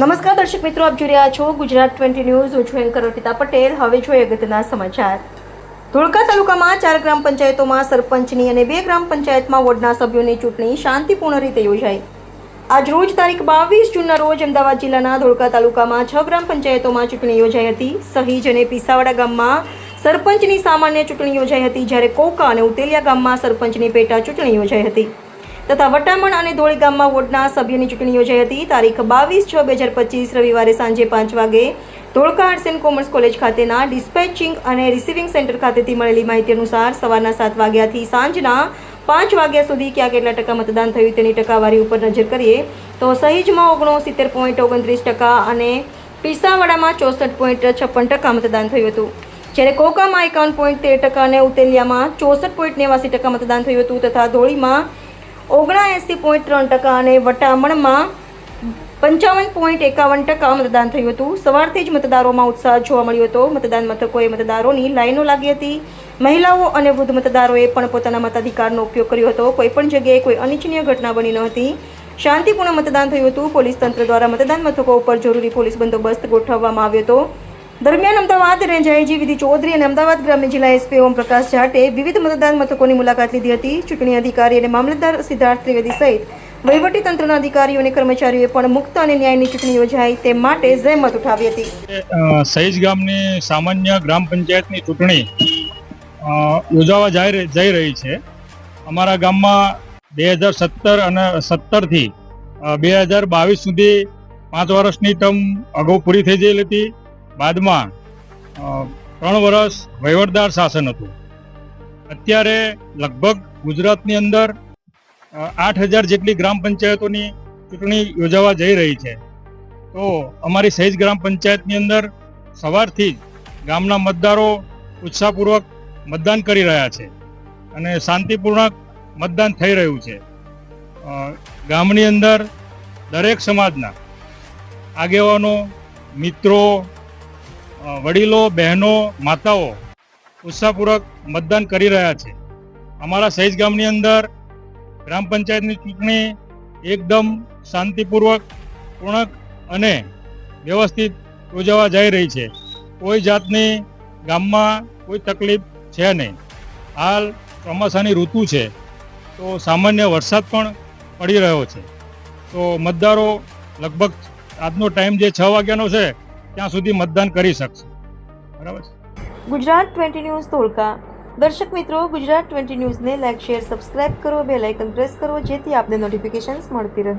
નમસ્કાર દર્શક મિત્રો, આપ જોઈ રહ્યા છો ગુજરાત ટ્વેન્ટી ન્યૂઝ. હું છું એન્કર અર્પિતા પટેલ. હવે જોઈએ અગત્યના સમાચાર. ધોળકા તાલુકામાં ચાર ગ્રામ પંચાયતોમાં સરપંચની અને બે ગ્રામ પંચાયતમાં વોર્ડના સભ્યોની ચૂંટણી શાંતિપૂર્ણ રીતે યોજાઈ. આજ રોજ તારીખ બાવીસ જૂનના રોજ અમદાવાદ જિલ્લાના ધોળકા તાલુકામાં છ ગ્રામ પંચાયતોમાં ચૂંટણી યોજાઈ હતી. સહીજ અને પીસાવાડા ગામમાં સરપંચની સામાન્ય ચૂંટણી યોજાઈ હતી, જ્યારે કોકા અને ઉતેલિયા ગામમાં સરપંચની પેટા ચૂંટણી યોજાઈ હતી. તથા વટામણ અને ધોળી ગામમાં વોર્ડના સભ્યની ચૂંટણી યોજાઈ હતી. તારીખ બાવીસ છ બે હજાર પચીસ રવિવારે સાંજે પાંચ વાગે Dholka arts and commerce college ખાતેના ડિસ્પેચિંગ અને રિસીવિંગ સેન્ટર ખાતેથી મળેલી માહિતી અનુસાર સવારના સાત વાગ્યાથી સાંજના પાંચ વાગ્યા સુધી ક્યાં કેટલા ટકા મતદાન થયું તેની ટકાવારી ઉપર નજર કરીએ તો સહીજમાં ઓગણસિત્તેર પોઈન્ટ ઓગણત્રીસ ટકા અને પીસાવાડામાં ચોસઠ પોઈન્ટ છપ્પન ટકા મતદાન થયું હતું. જ્યારે કોકામાં એકાવન પોઈન્ટ તેર ટકા અને ઉતેલિયામાં ચોસઠ પોઈન્ટ નેવાસી ટકા મતદાન થયું હતું તથા ધોળીમાં ઓગણએંસી પોઈન્ટ ત્રણ ટકા અને વટામણમાં પંચાવન પોઈન્ટ એકાવન ટકા મતદાન થયું હતું. સવારથી જ મતદારોમાં ઉત્સાહ જોવા મળ્યો હતો. મતદાન મથકોએ મતદારોની લાઈનો લાગી હતી. મહિલાઓ અને વૃદ્ધ મતદારોએ પણ પોતાના મતાધિકારનો ઉપયોગ કર્યો હતો. કોઈપણ જગ્યાએ કોઈ અનિચ્છનીય ઘટના બની ન હતી. શાંતિપૂર્ણ મતદાન થયું હતું. પોલીસ તંત્ર દ્વારા મતદાન મથકો ઉપર જરૂરી પોલીસ બંદોબસ્ત ગોઠવવામાં આવ્યો હતો. દરમિયાન અમદાવાદ રેન્જ આઈજી વિધિ ચૌધરી અને અમદાવાદ ગ્રામ્ય જિલ્લા એસપી ઓમપ્રકાશ જાટે વિવિધ મતદાન મથકોની મુલાકાત લીધી હતી. ચૂંટણી અધિકારી અને મામલતદાર સિદ્ધાર્થ ત્રિવેદી સહિત વહીવટી તંત્રના અધિકારીઓ અને કર્મચારીઓએ પણ મુક્ત અને ન્યાયની ચૂંટણી યોજાય તે માટે જહેમત ઉઠાવી હતી. સહીજ ગામની સામાન્ય ગ્રામ પંચાયતની ચૂંટણી યોજાવા જઈ રહી છે. અમારા ગામમાં બે હજાર સત્તર અને સત્તરથી બે હજાર બાવીસ સુધી પાંચ વર્ષની ટર્મ અગાઉ પૂરી થઈ ગયેલી હતી. બાદમાં ત્રણ વર્ષ વહીવટદાર શાસન હતું. અત્યારે લગભગ ગુજરાતની અંદર આઠ હજાર જેટલી ગ્રામ પંચાયતોની ચૂંટણી યોજાવા જઈ રહી છે. તો અમારી સહેજ ગ્રામ પંચાયતની અંદર સવારથી જ ગામના મતદારો ઉત્સાહપૂર્વક મતદાન કરી રહ્યા છે અને શાંતિપૂર્વક મતદાન થઈ રહ્યું છે. ગામની અંદર દરેક સમાજના આગેવાનો, મિત્રો વડીલો, બહેનો, માતાઓ ઉત્સાહપૂર્વક મતદાન કરી રહ્યા છે. અમારા સહેજ ગામની અંદર ગ્રામ પંચાયતની ચૂંટણી એકદમ શાંતિપૂર્વક, પૂર્ણક અને વ્યવસ્થિત યોજાવા જઈ રહી છે. કોઈ જાતની ગામમાં કોઈ તકલીફ છે નહીં. હાલ ચોમાસાની ઋતુ છે, તો સામાન્ય વરસાદ પણ પડી રહ્યો છે. તો મતદારો લગભગ આજનો ટાઈમ જે છ વાગ્યાનો છે ત્યાં સુધી મતદાન કરી શકશે. બરાબર છે? ગુજરાત ટ્વેન્ટી ન્યૂઝ ધોળકા દર્શક મિત્રો, ગુજરાત ટ્વેન્ટી ન્યૂઝને લાઇક શેર, સબસ્ક્રાઇબ કરો બે લાઇકન પ્રેસ કરો, જેથી આપને નોટિફિકેશન્સ મળતી રહે.